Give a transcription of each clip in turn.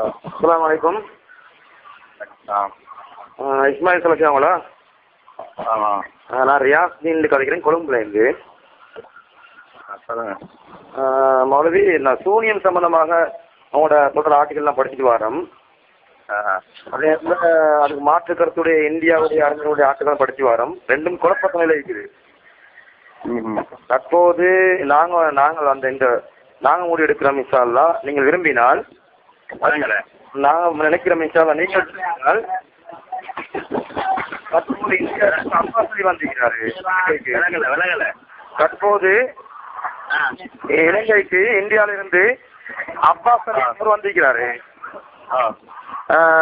அஸ்லாம் வலைக்கும் ஆ இஸ்மாயில் சலக்கியாங்களா ஆமாம் நான் ரியாஸ்தீன் கதைக்கிறேன் கொழும்புலேருந்து மௌலவி நான் சூனியம் சம்பந்தமாக அவங்களோட சொல்கிற ஆர்டிகல்லாம் படிச்சுட்டு வரோம் அதே நேரத்தில் அதுக்கு மாற்று கருத்துடைய இந்தியாவுடைய அறிஞருடைய ஆர்டிகல் படிச்சு வரோம் ரெண்டும் குழப்பத்த நிலை இருக்குது தற்போது நாங்கள் நாங்கள் அந்த இந்த நாங்கள் முடிவு எடுக்கிறோம் இன்ஷால்லா நீங்கள் விரும்பினால் சொல்லுங்களேன் நாங்கள் நினைக்கிறோம் இன்ஷால்லா நீங்கள் தற்போது இந்தியா அம்பாசரி வந்திருக்கிறாரு. இலங்கைக்கு. விலகலை விலகலை. தற்போது இலங்கைக்கு இந்தியாவில இருந்து அப்பாஸ் அவர் வந்திருக்கிறாரு.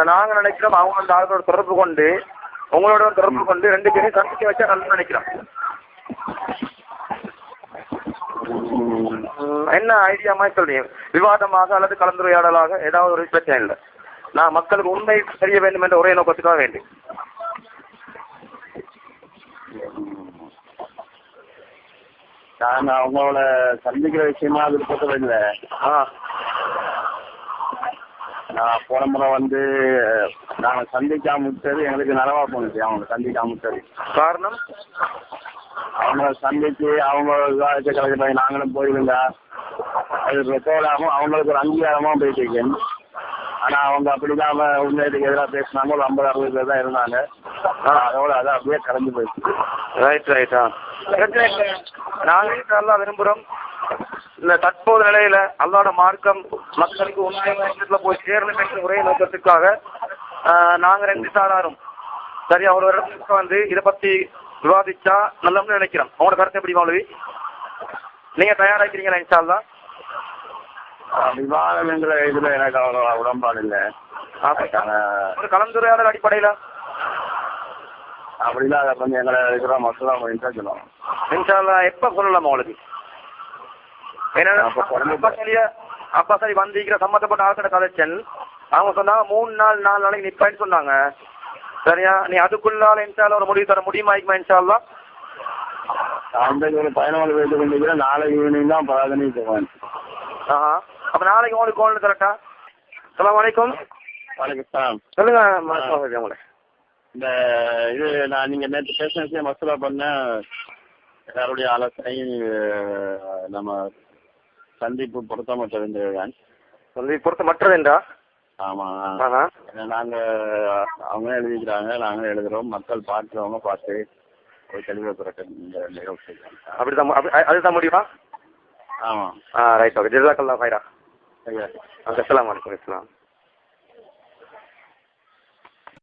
நாங்க நினைக்கிறோம் அவங்க அந்த ஆளோட தொடர்பு கொண்டு உங்களோட தொடர்பு கொண்டு ரெண்டு பேரையும் சந்திக்க வச்சா நல்லா நினைக்கிறோம். என்ன ஐடியா மாதிரி சொல்றீங்க? விவாதமாக அல்லது கலந்துரையாடலாக ஏதாவது ஒரு பிரச்சனை இல்லை. நான் மக்களுக்கு உண்மை தெரிய வேண்டும் என்ற ஒரே நோக்கத்துக்காக வேண்டி. நான் அவங்களோட சந்திக்கிற விஷயமா விருப்பத்தில் இல்லை. ஆ. நான் போன முறை வந்து நாங்கள் சந்திக்காம விட்டது எங்களுக்கு நலவா போணுச்சு. அவங்க சந்திக்காம விட்டது காரணம்? அவங்கள சந்திச்சு அவங்க விவாதிச்ச கலக்கு நாங்களும் போயிருந்தா அது ரெக்கார்டாகவும் அவங்களுக்கு ஒரு அங்கீகாரமாக போயிட்டு இருக்கேன் ஆனால் அவங்க அப்படி உண்மையத்துக்கு எதிராக பேசினாங்க. ஒரு ஐம்பது அறுபது பேர் தான் இருந்தாங்க. அதோட அது அப்படியே கலந்து போயிடுச்சு. ரைட் ரைட்டா பிரச்சனை நாங்கள் நல்லா விரும்புகிறோம் இந்த தற்போது நிலையில அல்லாட மார்க்கம் மக்களுக்கு உண்மையில போய் சேரணும் என்ற ஒரே நோக்கத்துக்காக நாங்க ரெண்டு சாராரும் சரி அவர் ஒரு இடத்துக்கு வந்து இதை பத்தி விவாதிச்சா நல்லம்னு நினைக்கிறோம். உங்களோட கருத்தை எப்படி மாணவி நீங்க தயாராக்கிறீங்களா இன்ஷால்லா விவாதம்ங்கிற இதுல எனக்கு அவ்வளோ உடன்பாடு இல்லை. ஒரு கலந்துரையாடல் அடிப்படையில? அப்படிலாம் அதை கொஞ்சம் எங்களை இருக்கிற மக்கள் அவங்க இன்ட்ரெஸ்ட் சொல்லுவாங்க இன்ஷால்லா எப்ப சொல்லலாம் உங்களுக்கு? ஏன்னா அப்ப சரி வந்திருக்கிற சம்மந்தப்பட்ட ஆட்கள கலெக்ஷன் அவங்க சொன்னாங்க மூணு நாள் நாலு நாளைக்கு நிப்பான்னு சொன்னாங்க. சரியா? நீ அதுக்குள்ளால இன்ஷால்லா ஒரு முடிவு தர முடியுமா இருக்குமா இன்ஷால்லா அந்த பயணம் போயிட்டு கொண்டிருக்கிறேன் நாளைக்கு ஈவினிங் தான் பிரார்த்தனை ஆஹா. அப்ப நாளைக்கு உங்களுக்கு கோல் கரெக்டா அஸ்ஸலாமு அலைக்கும். வணக்கம் சொல்லுங்க உங்களை இந்த இது நான் நீங்கள் நேற்று பேசின விஷயம் மசூலா பண்ண எல்லாருடைய ஆலோசனை அஹ், நம்ம சந்திப்பு பொருத்தமாக தெரிஞ்சுக்கிறேன் சொல்லி பொறுத்த மற்றதுண்டா ஆமாம் ஆஹா நாங்கள் அவங்க எழுதிக்கிறாங்க நாங்களும் எழுதுகிறோம் மக்கள் பார்க்குறவங்க பார்த்து ஒரு தெளிவை அப்படிதான் அதுதான் முடியுமா ஆமாம் ஆ ரைட் ஓகே ஜிசாக்கல்லா ஃபைரா இஸ்லாம்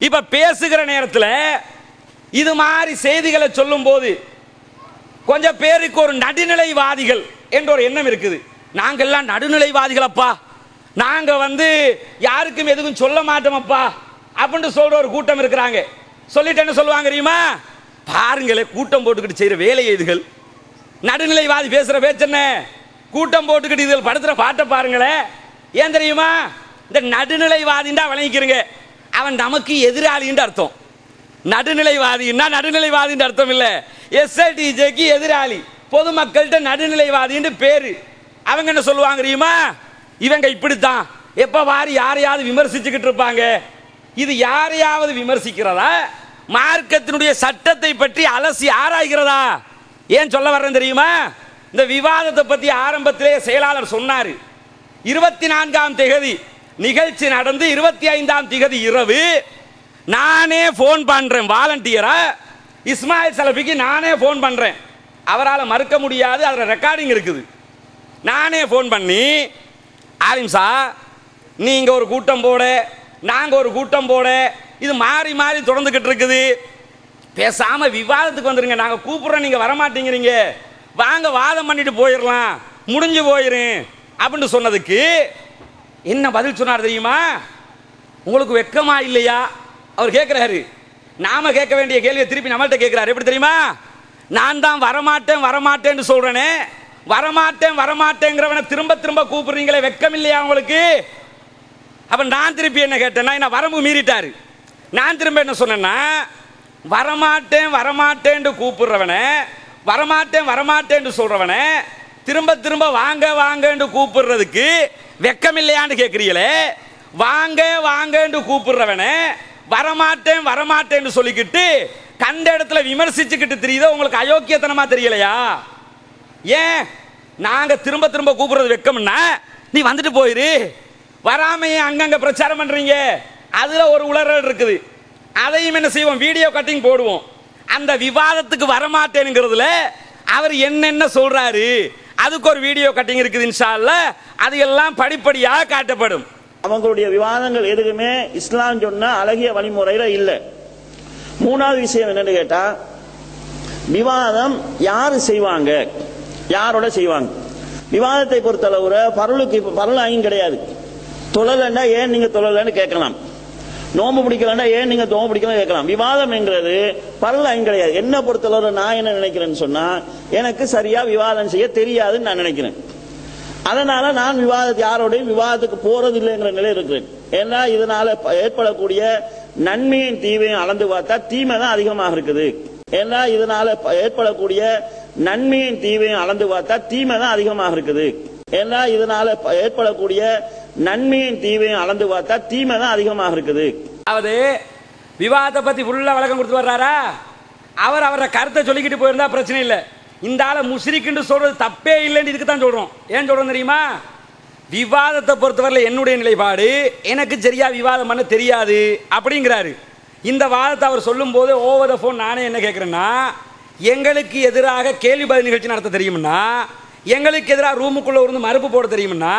இப்ப பேசுகிற நேரத்தில் இது மாதிரி செய்திகளை சொல்லும் போது கொஞ்சம் பேருக்கு ஒரு நடுநிலைவாதிகள் என்ற ஒரு எண்ணம் இருக்குது. நாங்கெல்லாம் நடுநிலைவாதிகளப்பா. நாங்க வந்து யாருக்கும் எதுவும் சொல்ல மாட்டோமப்பா அப்படின்னு சொல்ற ஒரு கூட்டம் இருக்கிறாங்க. சொல்லிட்டு என்ன சொல்லுவாங்க தெரியுமா? பாருங்களே கூட்டம் போட்டுக்கிட்டு செய்யற வேலை இதுகள் நடுநிலைவாதி பேசுற பேச்சு என்ன கூட்டம் போட்டுக்கிட்டு இதில் படுத்துற பாட்டை பாருங்களேன் ஏன் தெரியுமா? இந்த நடுநிலைவாதின்டா வழங்கிக்கிறங்க அவன் நமக்கு எதிராளின்னு அர்த்தம். நடுநிலைவாதின்னா நடுநிலைவாதின்னு அர்த்தம் இல்லை. எஸ்ஐடிஜேக்கு எதிராளி. பொதுமக்கள்கிட்ட நடுநிலைவாதின்னு பேர். அவங்க என்ன சொல்லுவாங்க தெரியுமா? இவங்க இப்படித்தான். எப்போ வாரி யாரையாவது விமர்சிச்சுக்கிட்டு இருப்பாங்க. இது யாரையாவது விமர்சிக்கிறதா? மார்க்கத்தினுடைய சட்டத்தை பற்றி அலசி ஆராய்கிறதா? ஏன் சொல்ல வர்றேன் தெரியுமா? இந்த விவாதத்தை பற்றி ஆரம்பத்திலே செயலாளர் சொன்னார். இருபத்தி நான்காம் திகதி நிகழ்ச்சி நடந்து இருபத்தி ஐந்தாம் திகதி இரவு நானே ஃபோன் பண்ணுறேன் வாலண்டியரா இஸ்மாயில் சலபிக்கு நானே ஃபோன் பண்ணுறேன் அவரால் மறுக்க முடியாது அதில் ரெக்கார்டிங் இருக்குது. நானே ஃபோன் பண்ணி ஆலிம்சா நீங்கள் ஒரு கூட்டம் போட நாங்கள் ஒரு கூட்டம் போட. இது மாறி மாறி தொடர்ந்துக்கிட்டு இருக்குது. பேசாமல் விவாதத்துக்கு வந்துருங்க நாங்கள் கூப்பிட்றோம் நீங்கள் வரமாட்டேங்கிறீங்க. வாங்க வாதம் பண்ணிட்டு போயிடலாம். முடிஞ்சு போயிரும் அப்படின்னு சொன்னதுக்கு என்ன பதில் சொன்னார் தெரியுமா? உங்களுக்கு வெக்கமா இல்லையா? அவர் கேட்கிறாரு நாம கேட்க வேண்டிய கேள்வியை திருப்பி நம்மள்கிட்ட கேட்கிறாரு எப்படி தெரியுமா? நான் தான் வரமாட்டேன் வரமாட்டேன்னு சொல்றேனே. வரமாட்டேன் வரமாட்டேங்கிறவனை திரும்ப திரும்ப கூப்பிடுறீங்களே வெக்கம் இல்லையா உங்களுக்கு? அப்ப நான் திருப்பி என்ன கேட்டேன்னா என்ன வரம்பு மீறிட்டாரு. நான் திரும்ப என்ன சொன்னேன்னா வரமாட்டேன் வரமாட்டேன்னு கூப்பிடுறவனை வரமாட்டேன் வரமாட்டேன்னு சொல்றவனை திரும்ப திரும்ப வாங்க வாங்கன்னு கூப்பிடுறதுக்கு வெக்கம் இல்லையான்னு கேட்குறீங்களே வாங்க வாங்கன்னு கூப்பிடுறவன வரமாட்டேன் வரமாட்டேன்னு சொல்லிக்கிட்டு கண்ட இடத்துல விமர்சிச்சுக்கிட்டு தெரியுதோ? உங்களுக்கு அயோக்கியத்தனமா தெரியலையா? ஏன்? நாங்க திரும்ப திரும்ப கூப்பிடுறது வெக்கம்னா நீ வந்துட்டு போயிரு. வராமையே அங்கங்கே அங்கங்க பிரச்சாரம் பண்றீங்க. அதுல ஒரு உளறல் இருக்குது. அதையும் என்ன செய்வோம்? வீடியோ கட்டிங் போடுவோம். அந்த விவாதத்துக்கு வரமாட்டேனுங்கிறதுல அவர் என்னென்ன சொல்றாரு? அதுக்கு ஒரு வீடியோ கட்டிங் இருக்குது இன்ஷால்ல அது எல்லாம் படிப்படியாக காட்டப்படும். அவங்களுடைய விவாதங்கள் எதுவுமே இஸ்லாம் சொன்ன அழகிய வழிமுறையில இல்லை. மூணாவது விஷயம் என்னன்னு கேட்டா விவாதம் யாரு செய்வாங்க? யாரோட செய்வாங்க? விவாதத்தை பொறுத்தளவுல பருளுக்கு பருள் ஐயும் கிடையாது. தொழலன்னா ஏன் நீங்க தொழலன்னு கேட்கலாம். நோம்பு பிடிக்கலன்னா ஏன் நீங்க நோம்பு பிடிக்கலாம் கேட்கலாம். விவாதம் என்கிறது பரல கிடையாது. என்ன பொறுத்தளவு நான் என்ன நினைக்கிறேன்னு சொன்னா எனக்கு சரியா விவாதம் செய்ய தெரியாதுன்னு நான் நினைக்கிறேன். அதனால நான் விவாதத்தை யாரோடையும் விவாதத்துக்கு போறது இல்லைங்கிற நிலை இருக்கிறேன். ஏன்னா இதனால ஏற்படக்கூடிய நன்மையின் தீமையும் அளந்து பார்த்தா தீமை தான் அதிகமாக இருக்குது. ஏன்னா இதனால ஏற்படக்கூடிய நன்மையின் தீமையும் அளந்து பார்த்தா தீமை தான் அதிகமாக இருக்குது. ஏன்னா இதனால ஏற்படக்கூடிய நன்மையின் தீமையும் அளந்து பார்த்தா தீமை தான் அதிகமாக இருக்குது. அதாவது விவாதத்தை பத்தி ஃபுல்லா விளக்கம் கொடுத்து வர்றாரா? அவர் அவரோட கருத்தை சொல்லிக்கிட்டு போயிருந்தா பிரச்சனை இல்லை. இந்த ஆளை முஸ்ரிக்குன்னு சொல்றது தப்பே இல்லைன்னு இதுக்கு தான் சொல்றோம். ஏன் சொல்றோம் தெரியுமா? விவாதத்தை பொறுத்தவரையில் என்னுடைய நிலைப்பாடு எனக்கு சரியா விவாதம் பண்ண தெரியாது அப்படிங்கிறாரு. இந்த வாதத்தை அவர் சொல்லும் போது ஓவர் த ஃபோன் நானே என்ன கேட்குறேன்னா எங்களுக்கு எதிராக கேள்வி பதில் நிகழ்ச்சி நடத்த தெரியும்னா எங்களுக்கு எதிராக ரூமுக்குள்ளே இருந்து மறுப்பு போட தெரியும்னா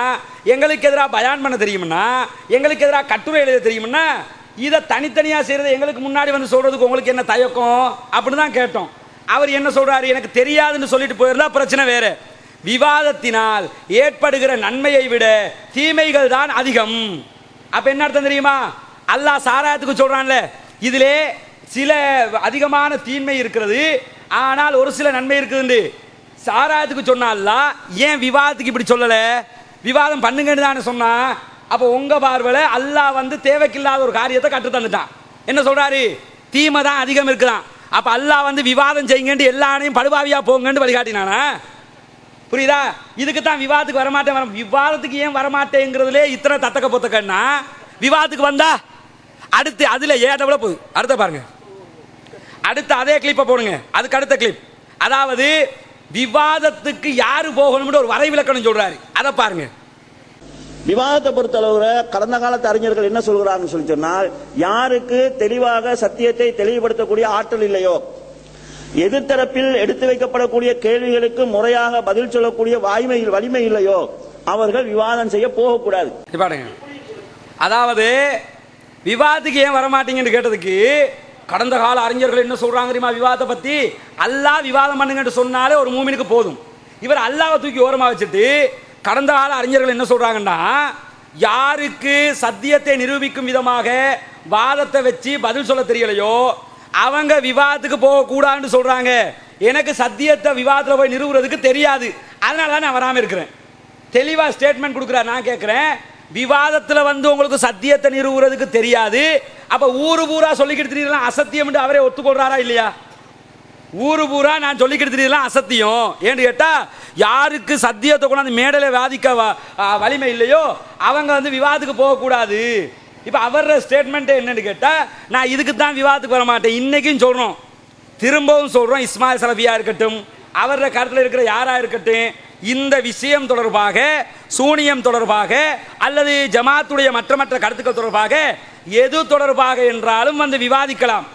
எங்களுக்கு எதிராக பயான் பண்ண தெரியும்னா எங்களுக்கு எதிராக கட்டுரை எழுத தெரியும்னா இதை தனித்தனியாக செய்கிறது எங்களுக்கு முன்னாடி வந்து சொல்கிறதுக்கு உங்களுக்கு என்ன தயக்கம்? அப்படின்னு தான் கேட்டோம். அவர் என்ன சொல்கிறாரு எனக்கு தெரியாதுன்னு சொல்லிட்டு போயிருந்தா பிரச்சனை வேறு. விவாதத்தினால் ஏற்படுகிற நன்மையை விட தீமைகள் தான் அதிகம். அப்போ என்ன அர்த்தம் தெரியுமா? அல்லாஹ் சாராயத்துக்கு சொல்கிறான்ல இதிலே சில அதிகமான தீன்மை இருக்கிறது ஆனால் ஒரு சில நன்மை இருக்குதுண்டு. சாராயத்துக்கு சொன்னால? ஏன் விவாதத்துக்கு இப்படி சொல்லல? விவாதம் பண்ணுங்கன்னு தானே சொன்னா. அப்போ உங்க பார்வையில் அல்லாஹ் வந்து தேவைக்கில்லாத ஒரு காரியத்தை கற்று தந்துட்டான். என்ன சொல்றாரு? தீமை தான் அதிகம் இருக்கலாம் அப்ப அல்லாஹ் வந்து விவாதம் செய்யுங்கன்னு எல்லாரையும் படுபாவியா போங்கன்னு வழிகாட்டினானா? புரியுதா? இதுக்கு தான் விவாதத்துக்கு வரமாட்டேன் வர விவாதத்துக்கு ஏன் வரமாட்டேங்கிறதுலே இத்தனை தத்தக்க பொத்தக்கன்னா? விவாதத்துக்கு வந்தா அடுத்து அதில் ஏடவுல போகுது. அடுத்த பாருங்க. அடுத்து அதே கிளிப்பை போடுங்க. அதுக்கு அடுத்த கிளிப் அதாவது விவாதத்துக்கு யாரு போகணும்னு ஒரு வரைவிலக்கணம் சொல்றாரு. அதை பாருங்க. விவாதத்தை பொறுத்தளவுல கடந்த காலத்து அறிஞர்கள் என்ன சொல்கிறாங்கன்னு சொல்லி சொன்னால் யாருக்கு தெளிவாக சத்தியத்தை தெளிவுபடுத்தக்கூடிய ஆற்றல் இல்லையோ? எதிர்த்தரப்பில் எடுத்து வைக்கப்படக்கூடிய கேள்விகளுக்கு முறையாக பதில் சொல்லக்கூடிய வாய்மை வலிமை இல்லையோ? அவர்கள் விவாதம் செய்ய போகக்கூடாது. பாருங்க. அதாவது விவாதத்துக்கு ஏன் வரமாட்டீங்கன்னு கேட்டதுக்கு கடந்த கால அறிஞர்கள் என்ன சொல்றாங்க தெரியுமா? விவாதத்தை பத்தி? அல்லாஹ் விவாதம் பண்ணுங்கன்னு சொன்னாலே ஒரு மூமினுக்கு போதும். இவர் அல்லாவை தூக்கி ஓரமாக வச்சுட்டு கடந்த கால அறிஞர்கள் என்ன சொல்றாங்கன்னா யாருக்கு சத்தியத்தை நிரூபிக்கும் விதமாக வாதத்தை வச்சு பதில் சொல்ல தெரியலையோ அவங்க விவாதத்துக்கு போகக்கூடாதுன்னு சொல்கிறாங்க சொல்றாங்க. எனக்கு சத்தியத்தை விவாதத்தில் போய் நிறுவுறதுக்கு தெரியாது. அதனால தான் நான் வராமல் இருக்கிறேன். தெளிவாக ஸ்டேட்மெண்ட் கொடுக்குறா நான் கேட்குறேன் விவாதத்தில் வந்து உங்களுக்கு சத்தியத்தை நிறுவுறதுக்கு தெரியாது. அப்போ ஊரு பூரா சொல்லிக்கிட்டு தெரியலாம் அசத்தியம் அவரே ஒத்துக்கொள்றாரா இல்லையா? ஊரு பூரா நான் சொல்லிக்கிட்டு தெரியலாம் அசத்தியம். ஏன்னு கேட்டால் யாருக்கு சத்தியத்தை கொண்டாந்து மேடலை வாதிக்க வ- வலிமை இல்லையோ அவங்க வந்து விவாதத்துக்கு போகக்கூடாது இப்போ அவர ஸ்டேட்மெண்ட் என்னன்னு கேட்டால் நான் இதுக்கு தான் விவாதத்துக்கு வர மாட்டேன். இன்றைக்கும் சொல்கிறோம் திரும்பவும் சொல்கிறோம் இஸ்மாயில் சலஃபியாக இருக்கட்டும். அவர கருத்தில் இருக்கிற யாராக இருக்கட்டும். இந்த விஷயம் தொடர்பாக சூனியம் தொடர்பாக அல்லது ஜமாத்துடைய மற்ற மற்ற கருத்துக்கள் தொடர்பாக எது தொடர்பாக என்றாலும் வந்து விவாதிக்கலாம்.